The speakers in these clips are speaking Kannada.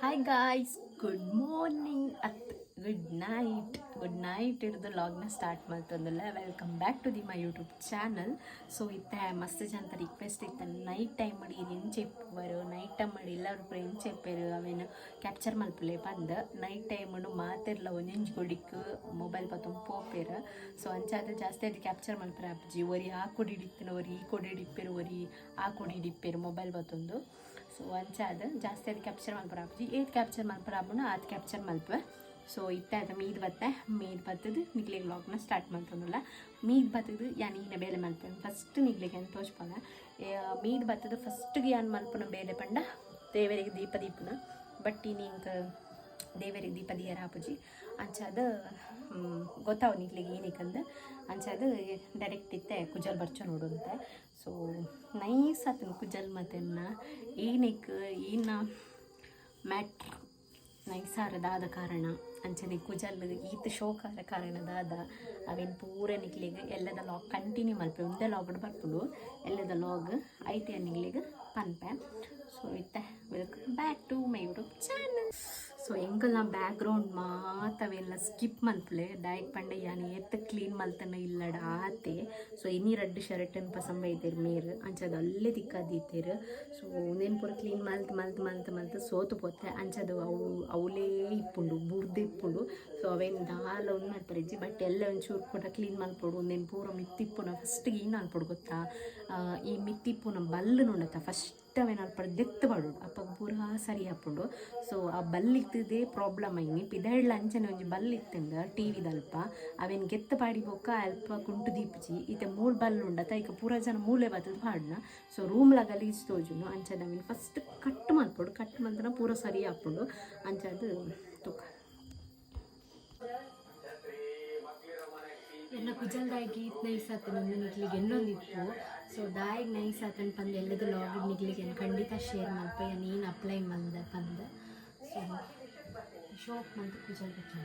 ಹಾಯ್ ಗಾಯ್ಸ್ ಗುಡ್ ಮಾರ್ನಿಂಗ್ ಅತ್ ಗುಡ್ ನೈಟ್ ಗುಡ್ ನೈಟ್ ಹಿಡಿದು ಲಾಗ್ನ start ಮಾಡ್ತಂದಲ್ಲ. Welcome back to the my YouTube channel so ಇತ್ತ ಮಸ್ತ್ ಜನ ರಿಕ್ವೆಸ್ಟ್ ಇತ್ತ. ನೈಟ್ ಟೈಮ್ ಮಾಡಿ ಏನು ಚೆಪ್ಪರು? ನೈಟ್ ಟೈಮ್ ಮಾಡಿ ಎಲ್ಲರೂ ಏನು ಇಪ್ಪರು ಅವೇನು ಕ್ಯಾಪ್ಚರ್ ಮಲ್ಪಲೆ ಬಂದು. ನೈಟ್ ಟೈಮ್ ಮಾತಿರಲ್ಲ ಒಂದೊಂಜು ಗುಡಿಕ್ ಮೊಬೈಲ್ ಪತ್ತು ಪೋಪೇರು. ಸೊ ಅಂಚಾದ ಜಾಸ್ತಿ ಅದು ಕ್ಯಾಪ್ಚರ್ ಮಲ್ಪರ ಅಪ್ಜಿ. ಒರಿ ಆ ಕೊಡಿ ಹಿಡಿತೀನಿ ಒರಿ ಈ ಕೊಡಿ ಹಿಡಿಪೇರು ಒರಿ ಆ ಕೊಡಿ ಹಿಡಿಪೇರು ಮೊಬೈಲ್ ಬತ್ತೊಂದು ಸೊ ಅಂಚಾದ ಜಾಸ್ತಿ ಅದು ಕ್ಯಾಪ್ಚರ್ ಮಲ್ಪರ ಅಪ್ಜಿ. ಏತ್ ಕ್ಯಾಪ್ಚರ್ ಮಲ್ಪರ ಆಪುಂಡು ಅದು ಕ್ಯಾಪ್ಚರ್ ಮಲ್ಪೆ ಸೊ ಇತ್ತ ಅದು ಮೀದ್ ಬತ್ತೆ. ಮೀದ್ ಬತ್ತದು ನಿಗ್ಲಿಗೆ ವ್ಲಾಗ್ನ ಸ್ಟಾರ್ಟ್ ಮಾಡ್ತಂದಲ್ಲ ಮೀದ್ ಬತ್ತದು ಯಾನ್ ಈನ ಬೇಲೆ ಮಲ್ಪೆ ಫಸ್ಟ್ ನಿಗ್ಲಿಗೆ ಅಂತ ತೋಚ್ಪಾಗ ಮೀದ್ ಬತ್ತದು ಫಸ್ಟ್ಗೆ ಯಾನ್ ಮಲ್ಪನ ಬೇಲೆ ಪಂಡ? ದೇವರಿಗೆ ದೀಪ ದೀಪನ. ಬಟ್ ಇಂಕ ದೇವರಿಗೆ ದೀಪ ದಿಯರ ಆಪುಜಿ ಅಂಚಾದ ಗೊತ್ತಾವು ನಿಗ್ಲಿಗೆ ಏನಕ್ಕಂದ ಅಂಚಾದ ಡೈರೆಕ್ಟ್ ಇತ್ತೆ ಕುಜಲ್ ಬರ್ಚೋ ನೋಡುಂತೆ. ಸೊ ನೈಸ್ ಆತನು ಕುಜಲ್ ಮತ್ತೆನ್ನ. ಏನಕ್ಕೆ ಏನ ಮ್ಯಾಟ್ರ್ ನೈಸಾರದಾದ ಕಾರಣ. ಅಂಚನೆ ಕುಜಲ್ ಈತ ಶೋಕಾರ ಕಾರಣದಾದ ಅವೇನು ಪೂರ ನಿಕ್ಲಿಗೆ ಎಲ್ಲದ ಲಾಗ್ ಕಂಟಿನ್ಯೂ ಮಲ್ಪೆ ಒಂದೇ ಲಾಗ್ ಬರ್ಪುಡು. ಎಲ್ಲದ ಲಾಗ್ ಐತೆ ನಿಗ್ಲಿಗೆ ಪನ್ಪೆ. ಸೊ ಇತ್ತೆ welcome back to my so ಎಂಕಲ್ನ background ಮಾತವೆಲ್ಲ ಸ್ಕಿಪ್ ಮಲ್ಪಲೆ ಡೈಕ್ ಪಂಡೆ ಯಾನ್ ಎತ್ತ ಕ್ಲೀನ್ ಮಲ್ತನ ಇಲ್ಲಡ ಆತೆ ಸೊ ಇನಿ ರಡ್ಡ್ ಶರ್ಟ್ ಅನ್ ಪಸಂಬ ಐತೇರ್ ಮೇರ್, ಅಂಚದ ಅಲ್ಲೇ ದಿಕ್ಕದೀತೇರ್ ಸೊ ಉಂದೇನ್ ಪೂರ ಕ್ಲೀನ್ ಮಲ್ತ್ ಮಲ್ತ್ ಮಲ್ತ್ ಮಲ್ತ್ ಸೋತು ಪೋತೆ ಅಂಚದು ಅವು, ಅವಲೇ ಇಪ್ಪುಂಡು, ಬುರ್ದು ಇಪ್ಪುಂಡು. ಸೊ ಅವೇನು ದಾಲ ಒಂದು ಮಾಡ್ತಾರೆ ಬಟ್ ಎಲ್ಲ ಒಂಚೂರು ಕೂಡ ಕ್ಲೀನ್ ಮಲ್ಪೊಡು ಒಂದೇನು ಪೂರ ಮಿತ್ತಿಪ್ಪುನ ಫಸ್ಟಿಗೆ ಏನು ಅನ್ಪೊಡು ಗೊತ್ತಾ? ನೋಡತ್ತ ಫಸ್ಟ್ ಅವೇನು ಅನ್ಪಡು ದೆತ್ತು ಬಾಡು ಅಪ್ಪ ಪೂರ ಸರಿ ಹಾಪುಂಡು ಸೊ ಆ ಬಲ್ಲಿತ್ತದೇ ಪ್ರಾಬ್ಲಮ್ ಐನಿ ಪಿದಳ್ಳ ಅಂಚನೆ ಒಂಜಿ ಬಲ್ ಇತ್ತಂದ ಟಿ ವಿದಲ್ಪ ಅವೇನು ಗೆತ್ತ ಪಾಡಿ ಬೊಕ್ಕ ಅಲ್ಪ ಕುಂಟು ದೀಪ್ಜಿ ಈತ ಮೂಲ್ ಬಲ್ಲು ಉಂಡತ ಈಗ ಪೂರ ಜನ ಮೂಲೆ ಬತ್ತದ ಪಾಡ್ನ ಸೊ ರೂಮ್ ಗಲೀಜ್ ತೋಜುನು, ಅಂಚದ ಅವೇನು ಫಸ್ಟ್ ಕಟ್ ಮಾಡ್ಕೊಡು ಕಟ್ ಮಾಡಿದ್ರೆ ಪೂರ ಸರಿ ಹಾಪುಂಡು ಅಂಚದು ತುಕ. ಎಲ್ಲ ಕುಜಲ್ದಾಯಿ ಈತ್ ಆತನ ಒಂದು ನಿಗ್ಲಿಗೆ ಇನ್ನೊಂದಿತ್ತು. ಸೊ ದಾಯಿಗೆ ಆತನ ಪಂದು ಎಲ್ಲದು ಲಾಗಿನ್ ನಿಗ್ಲಿಗೆ ಖಂಡಿತ ಶೇರ್ ಮಲ್ಪ ನೀನು ಅಪ್ಲೈ ಮಂದ ಪಂದ. ಸೊ ಶೋಕ್ ಮಂತ್ ಕುಜಲ್ ಬಿಟ್ಟು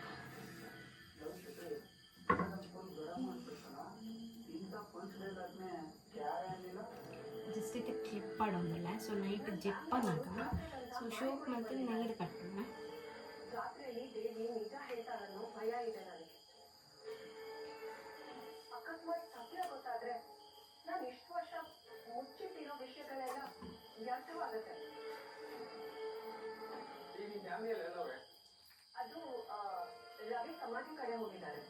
ಜಸ್ಟ್ ಇದಕ್ಕೆ ಕ್ಲಿಪ್ ಸೊ ನೈಟ್ ಜಿಪ್ಪ ಸೊ ಶೋಕ್ ಮಂತ್ ನೀರು ಕಟ್ಟೋಣ ಅಕಸ್ಮಾತ್ ಸತ್ಯ ಗೊತ್ತಾದ್ರೆ ನಾನು ಇಷ್ಟು ವರ್ಷ ಮುಚ್ಚಿಟ್ಟಿರೋ ವಿಷಯಗಳೆಲ್ಲ ವ್ಯರ್ಥವಾಗುತ್ತೆ ಅದು ರವಿ ಸಮಾಧಿ ಕಡೆ ಹೋಗಿದ್ದಾರೆ.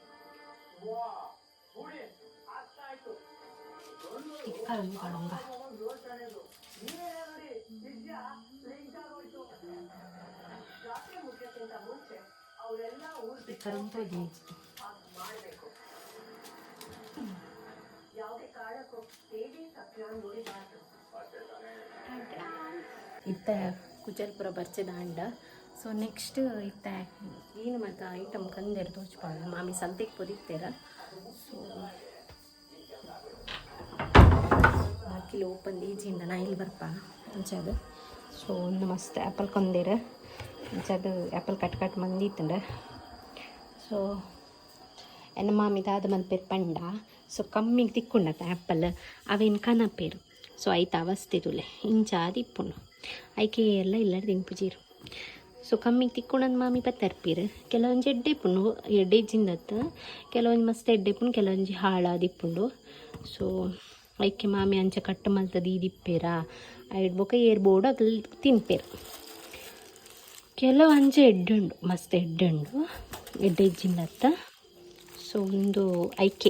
ರಾತ್ರಿ ಮುಗಿಯೋಕ್ಕಿಂತ ಮುಂಚೆ ಅವರೆಲ್ಲ ಊರ್ ಮಾಡ್ಬೇಕು. ಇತ್ತ ಕುಚಲ್ಪುರ ಬರ್ಚದ ಅಂಡ. ಸೊ ನೆಕ್ಸ್ಟ್ ಇತ್ತ ಏನು ಮತ್ತು ಐಟಮ್ ಕಂದೇರು ತೋಚ್ಪಾಡ ಮಾಮಿ ಸಂತೆಗೆ ಪೊದಿತ್ತೇರ ಸೊ ಬಾಕಿಲು ಓಪನ್ ಈಜಿಂದ ನಾ ಇಲ್ಲಿ ಬರ್ಪ? ಅಂಚದು ಸೊ ಒಂದು ಮಸ್ತ್ ಆ್ಯಪಲ್ ಕೊಂದೇರ. ಅಂಚದು ಆ್ಯಪಲ್ ಕಟ್ ಕಟ್ ಮಂದಿತ್ತಂಡ ಸೊ ಎನ್ನ ಮಾಮಿ ದಾದ ಮಲ್ಪೇರು ಪಂಡ. ಸೊ ಕಮ್ಮಿಗೆ ತಿಕ್ಕೊಂಡತ್ತ ಆ್ಯಪಲ್ ಅವೇನು ಕನಪೇರು ಸೊ ಐತ ಅವಸ್ಥೆ ತುಲೆ ಇಂಚಾದ ಇಪ್ಪುಂಡು ಐಕೆ ಎಲ್ಲ ಇಲ್ಲರ ದಿಂಪುಜೀರು ಸೊ ಕಮ್ಮಿಗೆ ತಿಕ್ಕೊಂಡಂದು ಮಾಮಿ ಪತ್ತರ್ಪೀರು ಕೆಲವೊಂದು ಎಡ್ಡೆ ಪುಣ್ಣು ಜಿಂದತ್ತ ಕೆಲವೊಂದು ಮಸ್ತ್ ಎಡ್ಡೆ ಪುಂಡು ಕೆಲವೊಂಜಿ ಹಾಳಾದಿಪ್ಪುಂಡು ಸೊ ಐಕೆ ಮಾಮಿ ಅಂಚ ಕಟ್ಟು ಮಲ್ತದ ಇದಿಪ್ಪೇರ ಐಡ್ಬೋಕ ಏರ್ಬೋಡು ಅಗಲ್ ತಿನ್ಪೇರು ಕೆಲವು ಅಂಚೆ ಎಡ್ಡುಂಡು ಮಸ್ತ್ ಎಡ್ಡುಂಡು ಎಡ್ಡೆ ಇಜ್ಜಿಂದತ್ತ ಸೊ ಒಂದು ಐಕೆ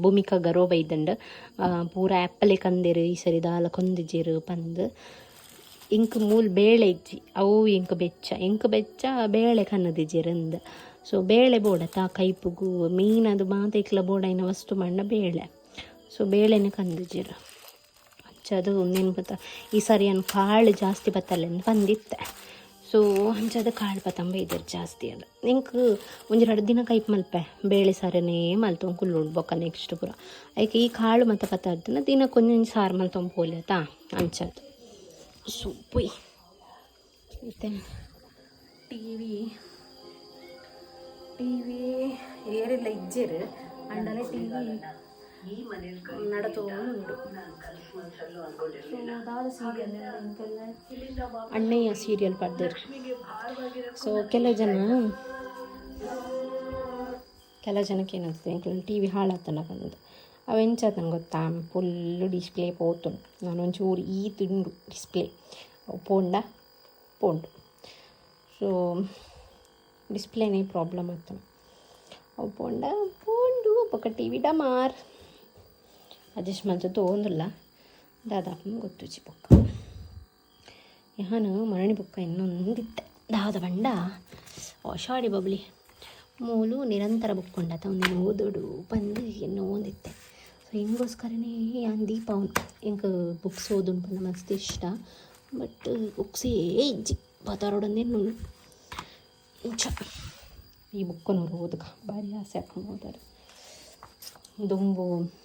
ಭೂಮಿಕ ಗರೋ ಆ, ಪೂರ ಆ್ಯಪಲೆ ಕಂದೆರ್ ಈ ಸರಿ ದಾಲ ಕೊಂದಿಜೆರ್ ಪಂದ್. ಇಂಕ್ ಮೂಲ್ ಬೇಳೆ ಇಜ್ಜಿ ಅವು ಇಂಕ್ ಬೆಚ್ಚ. ಇಂಕ್ ಬೆಚ್ಚ ಬೇಳೆ ಕನ್ನದಿಜಿರಂದ ಸೊ ಬೇಳೆ ಬೋಡ ತಾ ಕೈಪುಗು ಮೀನದು ಇಕ್ಲ ಬೋಡಾಯಿನ ವಸ್ತು ಮಣ್ಣ ಬೇಳೆ. ಸೊ ಬೇಳೆನೆ ಕಂದಿಜೇರು. ಅಂಚದು ನೆನ್ಪತ್ತ ಈ ಸರಿ ಅನ್ ಕಾಳು ಜಾಸ್ತಿ ಬತ್ತಲ್ಲ ಬಂದಿತ್ತೆ ಸೊ ಅಂಚದ ಕಾಳು ಪತಂಬ ಇದ್ರ ಜಾಸ್ತಿ ಅದ. ನಿಂಗೆ ಒಂಜಿ ಎರಡು ದಿನ ಕೈಪ್ ಮಲ್ಪೆ. ಬೇಳೆ ಸಾರನೇ ಕುಲ್ಲು ಉಡ್ಬೋಕ ನೆಕ್ಸ್ಟ್ ಪುರ. ಅದಕ್ಕೆ ಈ ಕಾಳು ಮತ್ತೆ ದಿನಕ್ಕೆ ಒಂದೊಂದು ಸಾರು ಮಲ್ತೊಂಬ ಪೋಲ್ಯತಾ ಅಂಚದು ಸೊ ಪುಯ್ ಮತ್ತೆ ಟಿ ವಿ ಟಿ ವಿ ಏರೆಲ್ಲ, ಇಜ್ಜೇರು. ಅಂಡಲೇ ಟಿ ವಿ ನಡತೋಂಡು ಸೊ ದಾದ ಸೀರಿಯಲ್ ಅಣ್ಣಯ್ಯ ಸೀರಿಯಲ್ ಪಡ್ದೇರು ಸೊ ಕೆಲವು ಜನ ಕೆಲವು ಜನಕ್ಕೆ ಏನಾಗ್ತದೆ ಕೆಲವೊಂದು ಟಿ ವಿ ಹಾಳಾತನ ಬಂದು ಅವೆಂಚತನ ಗೊತ್ತಾ ಫುಲ್ಲು ಡಿಸ್ಪ್ಲೇ ಪೋತುಂಡು ನಾನು ಒಂಚೂರು ಈ ತಿಂಡು ಡಿಸ್ಪ್ಲೇ ಪೋಂಡ ಪೋಂಡು ಸೊ ಡಿಸ್ಪ್ಲೇನೇ ಪ್ರಾಬ್ಲಮ್ ಆಗ್ತಾನೆ ಅವು ಪೋಂಡ ಪೋಂಡು ಪಕ್ಕ ಟಿ ವಿ ಡಮಾರ್ ಅಡ್ಜಸ್ಟ್ ಮಂಚ ತೊಗೊಂದಿಲ್ಲ ದಾದಾಪನ ಗೊತ್ತು ಪಕ್ಕ. ಯಾನು ಮರಣಿ ಬುಕ್ಕ ಇನ್ನೊಂದಿತ್ತೆ. ದಾದ ಬಂಡ. ಹೊಶಾಡಿ ಬಬ್ಲಿ ಮೂಲು ನಿರಂತರ ಬುಕ್ ಉಂಡತ ಒಂದಿನ ಓದೋಡು ಬಂದು ಏನೋ ಓದಿತ್ತೆ ಸೊ ಹಿಂಗೋಸ್ಕರನೇ ಯಾನ್ ದೀಪ ಉಂಟು ಹಿಂಗೆ ಬುಕ್ಸ್ ಓದುಂಟು ಪಂಡ ಮಸ್ತ್ ಇಷ್ಟ. ಬಟ್ ಬುಕ್ಸೇ ಇಜ್ಜಿ. ಬತಾರೋಡಂದೇನು ಚ ಈ ಬುಕ್ಕನವ್ರು ಓದಕ ಭಾರಿ ಆಸೆ ಹಾಕೊಂಡು ಓದಾರೆ. ದುಂಬು.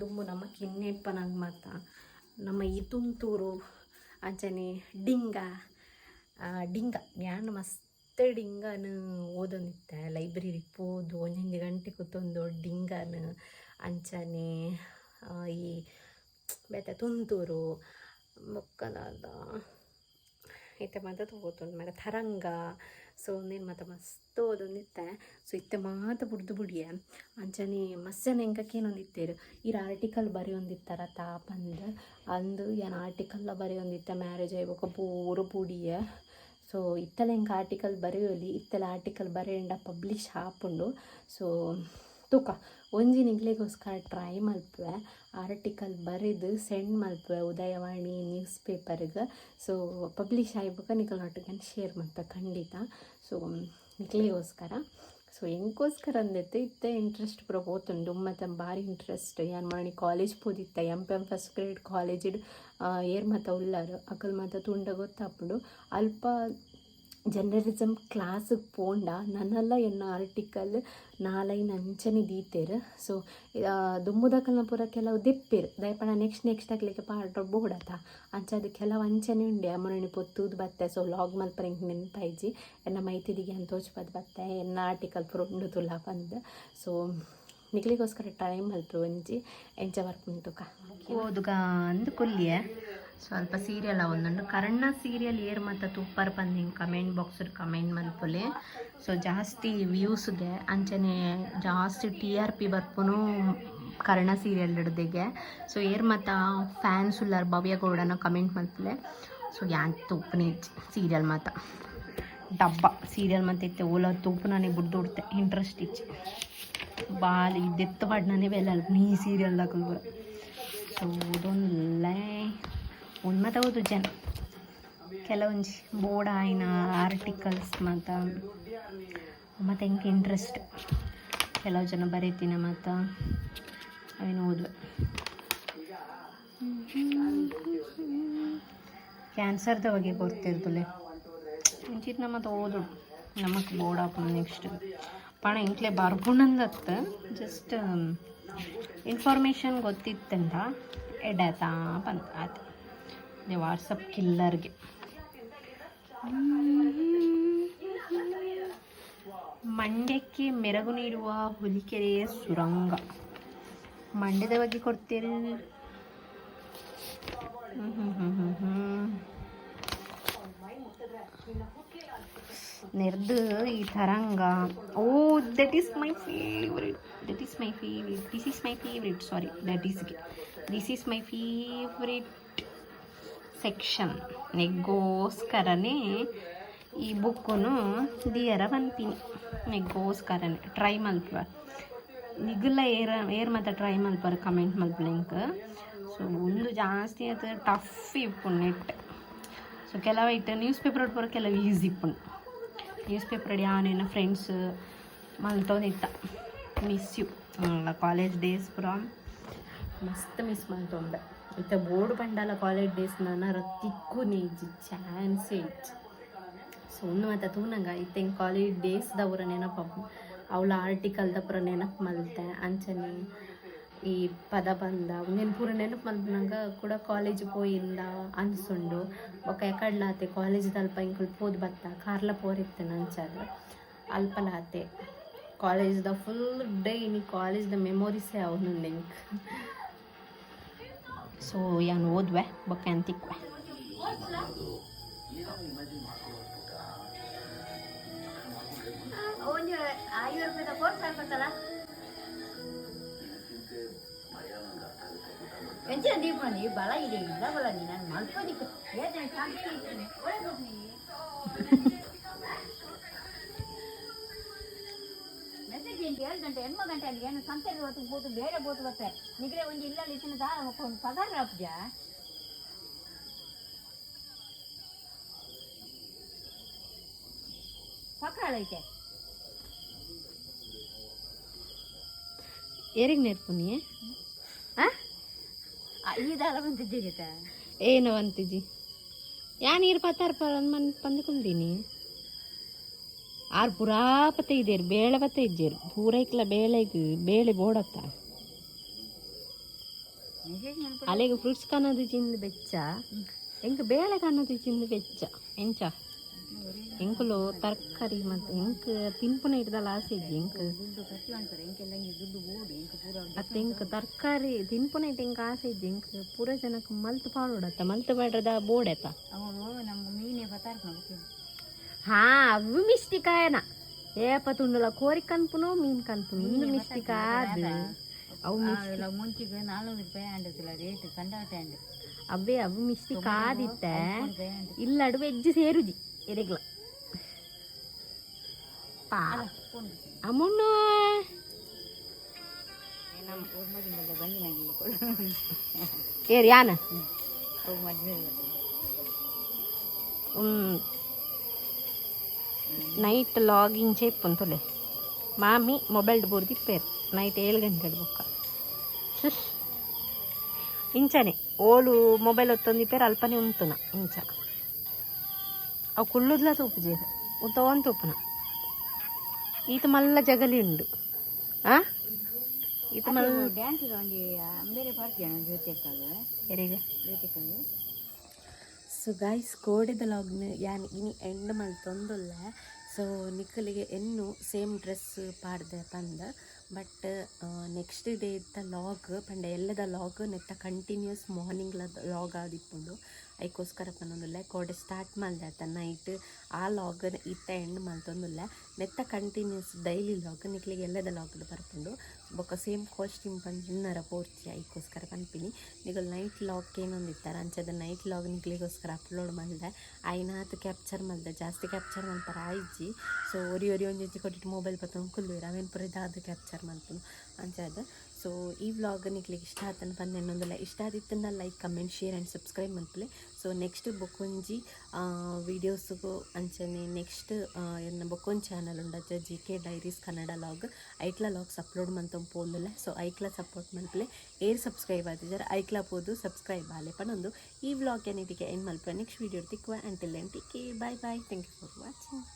ದುಂಬು ನಮ್ಮ ಕಿನ್ನೆಪ್ಪನಾಗ ಮಾತ. ನಮ್ಮ ಈ ತುಂತೂರು ಅಂಚನೆ ಡಿಂಗ ಡಿಂಗ ಯಾನ್ ಮಸ್ತ್ ಡಿಂಗನ ಓದೊಂದಿತ್ತೆ. ಲೈಬ್ರರಿ ಪೋದು ಒಂದೊಂದು ಗಂಟೆ ಕೂತೊಂದು ಡಿಂಗನ ಅಂಚನೆ ಈ, ಬೇತೆ ತುಂತೂರು ಬೊಕ್ಕನಾದ ಇತ್ತೆ ಮಾತ ತಗೋತೊಂದು ಮೇಲೆ ತರಂಗ, ಸೊ ಒಂದೇನು ಮಾತ ಮಸ್ತ್ ಓದೊಂದಿತ್ತೆ ಸೊ ಇತ್ತೆ ಮಾತ ಬುಡ್ದು ಬುಡಿಯ ಅಂಚನೆ ಮಸ್ತ್ ಜನ ಎಂಕಕ್ಕೇನೊಂದು ಇತ್ತೇರು ಇರ. ಆರ್ಟಿಕಲ್ ಬರೆಯೊಂದಿತ್ತಾರ ತಾಪಂದ ಅಂದು. ಏನು ಬರಿ ಬರೆಯೊಂದಿತ್ತ ಮ್ಯಾರೇಜ್ ಆಯ್ಬೇಕು ಪೂರು ಬುಡಿಯ. ಸೊ ಇತ್ತಲೆ ಹೆಂಗೆ ಆರ್ಟಿಕಲ್ ಬರೆಯೋಲಿ, ಇತ್ತಲೆ ಆರ್ಟಿಕಲ್ ಬರೆಯಂಡ ಪಬ್ಲಿಷ್ ಹಾಪುಂಡು. ಸೊ ತೂಕ. ಒಂಜಿನಿಗ್ಲಿಗೋಸ್ಕರ ಟ್ರೈ ಮಲ್ಪುವೆ ಆರ್ಟಿಕಲ್ ಬರೆದು ಸೆಂಡ್ ಮಲ್ಪುವೆ ಉದಯವಾಣಿ ನ್ಯೂಸ್ ಪೇಪರ್ಗೆ ಸೊ ಪಬ್ಲಿಷ್ ಆಗ್ಬೇಕು ಒಟ್ಟಿಗೆ ಶೇರ್ ಮಲ್ಪೆ ಖಂಡಿತ. ಸೊ ನಿಗ್ಲೆಗೋಸ್ಕರ ಸೊ ಹೆಂಗೋಸ್ಕರ ಅಂದೈತೆ ಇತ್ತೆ ಇಂಟ್ರೆಸ್ಟ್ ಪೂರ ಹೋತುಂಡು. ಮತ್ತು ಭಾರಿ ಇಂಟ್ರೆಸ್ಟ್ ಏನು ಮಾಡಿ college ಪೋದಿತ್ತ M P M first grade college air ಮತ ಉಳ್ಳಾರು ಅಕಲ್ ಮತ ತುಂಡ ಗೊತ್ತಾಪುಡು. ಅಲ್ಪ ಜರ್ನಲಿಸಮ್ ಕ್ಲಾಸಿಗೆ ಪೋಂಡ. ನನ್ನೆಲ್ಲ ಎನ್ನ ಆರ್ಟಿಕಲ್ ನಾಲೈನ್ ಅಂಚನೆ ದೀತೇರು. ಸೊ ದುಮ್ಮುದಕಲ್ನ ಪೂರ ಕೆಲವು ದೆಪ್ಪೇರು ದಯಪಣ ನೆಕ್ಸ್ಟ್ ನೆಕ್ಸ್ಟ್ ಆಗ್ಲಿಕ್ಕೆ ಪಾಡ್ರ ಬೋಡತ ಅಂಚದು ಕೆಲವು ಅಂಚನೆ ಉಂಡೆ ಅಮ್ಮನಿ ಪೊತ್ತೂದು ಬತ್ತೆ. ಸೊ ಲಾಗ್ ಮಲ್ಪರ ಹಿಂಗೆ ನೆನಪಾಯ್ಜಿ ಎನ್ನ ಮೈತಿದಿಗೆ ಅಂತ ತೋಚ್ಪದ್ ಬತ್ತೆ. ಎನ್ನ ಆರ್ಟಿಕಲ್ ಪೂರ ಉಂಡು ತುಲ್ಲ ಬಂದು ಸೊ ನಿಕ್ಲಿಗೋಸ್ಕರ ಟೈಮ್ ಮಲ್ಪು ಒಂಜಿ. ಎಂಚ ಬರ್ಪುಂಟುಕ ಓದುಗ ಅಂದು ಕೊಲ್ಲಿಯ. ಸ್ವಲ್ಪ ಸೀರಿಯಲ್ ಒಂದುಂಡು ಕರ್ಣ ಸೀರಿಯಲ್ ಏರ್ ಮತ್ತು ತುಪ್ಪರ್ ಬಂದು ಹಿಂಗೆ ಕಮೆಂಟ್ ಬಾಕ್ಸ್ ಕಮೆಂಟ್ ಮಲ್ಪುಲೆ ಸೊ, ಜಾಸ್ತಿ ವ್ಯೂಸ್ಗೆ ಅಂಚನೆ ಜಾಸ್ತಿ ಟಿ ಆರ್ ಪಿ ಬರ್ಪುನು ಕರ್ಣ ಸೀರಿಯಲ್ ಹಿಡ್ದಿಗೆ. ಸೊ, ಏರ್ ಮತ್ತು ಫ್ಯಾನ್ಸ್ ಭವ್ಯ ಗೌಡನ ಕಮೆಂಟ್ ಮಲ್ಪುಲೆ ಸೊ, ಯಾನ್ ತುಪ್ಪನೇ ಸೀರಿಯಲ್ ಮಾತ ಡಬ್ಬ ಸೀರಿಯಲ್ ಮತ್ತು ಇತ್ತೆ. ಓಲ ನನಗೆ ಬುಡ್ಡು ಉಡ್ತೆ ಇಂಟ್ರೆಸ್ಟ್ ಇಚ್ಚೆ. ಬಾಲಿ ದೆತ್ತ ನನಗೆ ಎಲ್ಲ ನೀ ಸೀರಿಯಲ್ ದಾಖಲು ಸೊ ಇದೊಂದುಲ್ಲೇ ಮತ್ತೆ ಹೌದು ಜನ. ಕೆಲವೊಂಜಿ ಬೋರ್ಡ್ ಆಯ್ನ ಆರ್ಟಿಕಲ್ಸ್ ಮತ್ತು ಮತ್ತು ಹೆಂಗೆ ಇಂಟ್ರೆಸ್ಟ್ ಕೆಲವು ಜನ ಬರೀತೀನಿ ಮತ್ತು ಅವೇನು ಓದುವೆ. ಕ್ಯಾನ್ಸರ್ದ ಬಗ್ಗೆ ಗೊತ್ತಿರ್ತಲೆ. ಮುಂಚಿತ್ ನಮ್ಮದು ಓದು. ನಮಗೆ ಬೋರ್ಡ್ ಆಪ್ ನೆಕ್ಸ್ಟ್ ಪಣ ಇಂಟ್ಲೆ ಬರ್ಬುಣಂದತ್ತ ಜಸ್ಟ್ ಇನ್ಫಾರ್ಮೇಷನ್ ಗೊತ್ತಿತ್ತಂತ ಎಡತಾ ಬಂತ ಆಯ್ತು. ವಾಟ್ಸಪ್ ಕಿಲ್ಲರ್ಗೆ. ಮಂಡ್ಯಕ್ಕೆ ಮೆರಗು ನೀಡುವ ಹುಲಿಕೆರೆಯ ಸುರಂಗ. ಮಂಡ್ಯದ ಬಗ್ಗೆ ಕೊಡ್ತೀರಿ? ನೆರ್ದು ಈ Taranga. Oh that is my favourite that is my favourite this is my favourite sorry that ಈಸ್ಗೆ this is my favourite section ನೆಗ್ಗೋಸ್ಕರನೇ ಈ ಬುಕ್ಕುನು ದಿಯರ ಬಂತೀನಿ. ನೆಗ್ಗೋಸ್ಕರನೇ. ಟ್ರೈ ಮಲ್ಪುವ ನಿಗಲ ಏರ, ಏರ್ ಮತ್ತು ಟ್ರೈ ಮಲ್ಪರ ಕಮೆಂಟ್ ಮಲ್ಪಲಿಂಕ್ ಸೊ ಒಂದು ಜಾಸ್ತಿ ಅದು ಟಫ್ ಇಪ್ಪುಂಡು ನೆಟ್ ಸೊ ಕೆಲವು ಇಟ್ಟು ನ್ಯೂಸ್ ಪೇಪರ್ ಪೂರ ಕೆಲವು ಈಸಿ ಇಪ್ಪುಂಡು ನ್ಯೂಸ್ ಪೇಪರ್ ಯಾನೇನ ಫ್ರೆಂಡ್ಸ್ ಮಲ್ತೋದಿತ್ತ ಮಿಸ್ ಯು ಕಾಲೇಜ್ ಡೇಸ್ ಪುರ. ಮಸ್ತ್ ಮಿಸ್ ಮಲ್ತೊಂಡೆ ಇತ್ತ ಬೋರ್ಡ್ ಬಂಡಲ ಕಾಲೇಜ್ ಡೇಸ್ ನನ್ನ ತಿಕ್ಕು ನೇಜಿ ಚಾನ್ಸ್ ಇಟ್ ಸೊ ಒಂದು ಮತ್ತೆ ತೂನಂಗ, ಇತ್ತೆ ಕಾಲೇಜ್ ಡೇಸ್ದವರ ನೆನಪು ಅವಳ ಆರ್ಟಿಕಲ್ದ ಪುರ ನೆನಪು ಮಲ್ತೆ, ಅಂಚನೆ ಈ ಪದ ಬಂದ. నేను ಪೂರ ನೆನಪು ಮಲ್ಪನಂಗ ಕೂಡ ಕಾಲೇಜ್ ಪೋಯಿಂದ ಅನ್ಸುಂಡು. ಬೊಕ ಎಕಡ್ಲಾತೆ ಕಾಲೇಜ್ ಅಲ್ಪ ಇಂಕುಲ್ ಪೋದು ಬತ್ತ. ಕಾರ್ಲ ಪೋರಿತ್ತೆ ನಂಚಾದ ಅಲ್ಪಲಾತೆ. ದ ಫುಲ್ ಡೇ ಇನಿ ಕಾಲೇಜ್ದ ಮೆಮೊರೀಸೇ ಅವನೊಂದು ಇಂಕ್ ಸೊ ಯಾನ್ ಓದ್ವೆ ಬೊಕ್ಕ ಅಂತಿಕ್ವೆ ಒಂದು ಐವತ್ತು ರೂಪಾಯಿದ ಕೋರ್ಸ್ ಆಗ್ಬೇಕಲ್ಲ ಎಂಚಿನ ದೀಪ ನೀ ಬಲ ಇದೆ ಇಲ್ಲ ಬಲ ನೀ ನಾನು ಮಲ್ಕೋದಿಕ್ಕೆ ಏನು ಎರಡು ಗಂಟೆ ಎಂಟು ಗಂಟೆ ಅಲ್ಲಿ ಏನು ಸಂತೆ ಹೊತ್ತು ಬೋತು ಬೇರೆ ಬೋತು ಬರ್ತಾರೆ ನಿಗ್ರೆ ಒಂದು ಇಲ್ಲ ಇತ್ತಿನ ದಾರ ಒಂದು ಪಗಾರ ಅಪ್ಜ ಪಕ್ರಾಳ ಐತೆ. ಏರಿಗೆ ನೇರ್ಪುನಿ ಈ ದಾರ ಬಂದಿದ್ದೀರಿತ ಏನು ಅಂತಿದ್ದಿ? ಯಾ ನೀರು ಪತ್ತಾರ ಪಂದ್ಕೊಂಡೀನಿ ಆರು ಪುರಾಪತೆ ಇದ್ದೀರಿ ಬೇಳೆ ಪತ್ತ ಇದ್ದೀರಿ. ಪೂರೈಕ್ಲ ಬೇಳೆಗೆ, ಬೇಳೆ ಬೋಡತ್ತ. ಅಲೆಗೆ ಫ್ರೂಟ್ಸ್ ಕನ್ನದು ಚಿಂದು ಬೆಚ್ಚ. ಎಂಕ್ ಬೇಳೆ ಕನ್ನದು ಚಿಂದು ಬೆಚ್ಚ. ಎಂಚ ಎಂಕುಲು ತರಕಾರಿ ಮತ್ತು ಎಂಕ್ ತಿನ್ಪುನ ಇಡ್ದಲ್ಲ ಆಸೆ ಇದ್ದಿ ಹೆಂಕ ಮತ್ತೆ ಎಂಕ್ ತರಕಾರಿ ತಿನ್ಪುನ ಇಟ್ಟು ಎಂಕ್ ಆಸೆ ಇದ್ದಿ ಹೆಂಕ ಪೂರ ಜನಕ್ಕೆ ಮಲ್ತು ಪಾಡೋಡತ್ತ ಮಲ್ತು ಪಾಡ್ರದ ಬೋಡೆತ್ತ. ಮೀನೇ ಬತ್ತಾರ ನಾವು ಹಾ ಅವು ಮಿಸ್ಟಿಕಾಯನ ಏಪ ತುಂಡುಲ ಕೋರಿ ಕನ್ಪುನು ಮೀನ್ ಕನ್ಪುನು ಇಂದು ಮಿಸ್ಟಿಕ ಆದ್ ಅವು ಮಿಸ್- ಎಲ್ಲ ಮುಂಚಿಗೆ ನಾಲ್ನೂರು ರೂಪಾಯಿ ಅಂಡತಿಲ್ಲ ರೇಟ್ ಕಂಡಾಟ ಅಂಡ್ ಅವೇ ಅವು ಮಿಸ್ಟಿಕ್ ಆದಿತ್ತೆ ರೂಪಾಯಿ ಅಂಡ್ ಇಲ್ಲ ಅಡು ವೆಜ್ ಸೇರುಜಿ ಎರೆಗ್ಲ ಪಾ ಅಮ್ಮಣ್ಣು ಮದುವೆ ಬಂದಿನಾಗಿ ಕೊಡು ಏರಿ ಯಾನ ಅವು ಮದುವೆ ಹ್ಮ್ ನೈಟ್ ಲಾಗಿಂಗ್ ಚೇಪ್ಪೊಂದುಲೆ ಮಾಮಿ ಮೊಬೈಲ್ ಬೋರ್ ದಿಪ್ಪೇರು ನೈಟ್ ಏಳು ಗಂಟೆ ಬೊಕ್ಕ ಸುಶ್ ಇಂಚನೆ ಓಲು ಮೊಬೈಲ್ ಹೊತ್ತೊಂದು ದಿಪ್ಪೇರು ಅಲ್ಪನೆ ಉಂತುನ ಇಂಚ ಅವು ಕುಳ್ಳುದ್ಲ ತೂಪು ಜೇದ ಉತ್ತವನ್ ತೂಪುನ ಈತ ಮಲ್ಲ ಜಗಲಿ ಉಂಡು ಆ ಈತ ಮಲ್ಲ ಡ್ಯಾನ್ಸ್ ಬೇರೆ ಬರ್ತೀಯ ಜ್ಯೋತಿ ಅಕ್ಕಾಗ ಬೇರೆಗೆ ಜ್ಯೋತಿ ಅಕ್ಕಾಗ ಸೊ ಗೈಸ್ ಕೋಡಿದ ಲಾಗ್ನ ಯಾನ್ ಇನಿ ಎಂಡ್ ಮಲ್ತೊಂದುಲ್ಲ ಸೊ ನಿಖಲಿಗೆ ಎನ್ನು ಸೇಮ್ ಡ್ರೆಸ್ ಪಾಡ್ದೆ ಪಂದ. ಬಟ್ ನೆಕ್ಸ್ಟ್ ಡೇ ಇತ್ತ ಲಾಗ್ ಪಂಡ ಎಲ್ಲದ ಲಾಗ್ ನೆತ್ತ ಕಂಟಿನ್ಯೂಸ್ ಮಾರ್ನಿಂಗ್ಲ ಲಾಗ್ ಆದಿಪ್ಪುಂಡು ಅದಕ್ಕೋಸ್ಕರ ಪನ್ನೊಂದುಲ್ಲ ಕೋಡೆ ಸ್ಟಾರ್ಟ್ ಮಾಡಿದೆ ಆತ ನೈಟ್ ಆ ಲಾಗ್ ಇತ್ತ ಎಂಡ್ ಮಲ್ತೊಂದುಲ್ಲ ನೆತ್ತ ಕಂಟಿನ್ಯೂಸ್ ಡೈಲಿ ಲಾಗ್ ನಿಖಲಿಗೆ ಎಲ್ಲದ ಲಾಗ್ ಬರ್ಪುಂಡು ಬೊಕ್ಕ ಸೇಮ್ ಕಾಸ್ಟ್ಯೂಮ್ ಪಂಡಿನ್ನರ ಪೂರ್ತಿ ಅದಕ್ಕೋಸ್ಕರ ಪನ್ಪಿನಿ ನಿಗಲ್ ನೈಟ್ ಲಾಗ್ ಏನೊಂದಿತ್ತಾರೆ ಅಂಚದ ನೈಟ್ ಲಾಗ್ ನಿಕ್ಲಿಗೋಸ್ಕರ ಅಪ್ಲೋಡ್ ಮಾಡಿದೆ. ಐನಾತ್ ಕ್ಯಾಪ್ಚರ್ ಮಾಡಿದೆ, ಜಾಸ್ತಿ ಕ್ಯಾಪ್ಚರ್ ಮಾಡ್ತಾರೆ ಆಯ್ಜಿ ಸೊ ಒರಿ ಒರಿ ಒಂಜಿ ಕೊಟ್ಟಿಟ್ಟು ಮೊಬೈಲ್ ಪತ್ತೊಂದು ಕುಲ್ಲುವಿರ ಅವೇನು ಪುರ ಇದಾದ ಕ್ಯಾಪ್ಚರ್ ಮಾಡ್ತೀನಿ. ಅಂಚದ ಸೊ, ಈ ವ್ಲಾಗ್ ನಿಕ್ಲಿಗೆ ಇಷ್ಟ ಆತನ ಬಂದು ಇನ್ನೊಂದಲ್ಲ ಇಷ್ಟ ಆದಿತ್ತಂದ like comment share and subscribe ಮಾಡ್ಪಲೆ so next ಬೊಕ್ಕೊಂಜಿ ವೀಡಿಯೋಸ್ಗೂ ಅಂಚನೆ ನೆಕ್ಸ್ಟ್ ಎನ್ನ ಬೊಕ್ಕೊಂಜಿ channel ಉಂಡಜ್ಜ G K diaries Kannada log ಐಕ್ಲ logs upload ಮಂತಂ ಪೋಂದುಲ್ಲೆ ಸೊ ಐಕ್ಲ ಸಪೋರ್ಟ್ ಮಲ್ಪಲೆ ಏರ್ ಸಬ್ಸ್ಕ್ರೈಬ್ ಆದಿದ್ದಾರೆ ಐಕ್ಲ ಪೋದು ಸಬ್ಸ್ಕ್ರೈಬ್ ಆಲೆ ಪನೊಂದು ಈ ವ್ಲಾಗ್ ಏನಿದಕ್ಕೆ ಏನು ಮಲ್ಪ ನೆಕ್ಸ್ಟ್ ವೀಡಿಯೋ ತಿಕ್ಕುವ until ಎಂಟಿಕೆ bye bye thank you for watching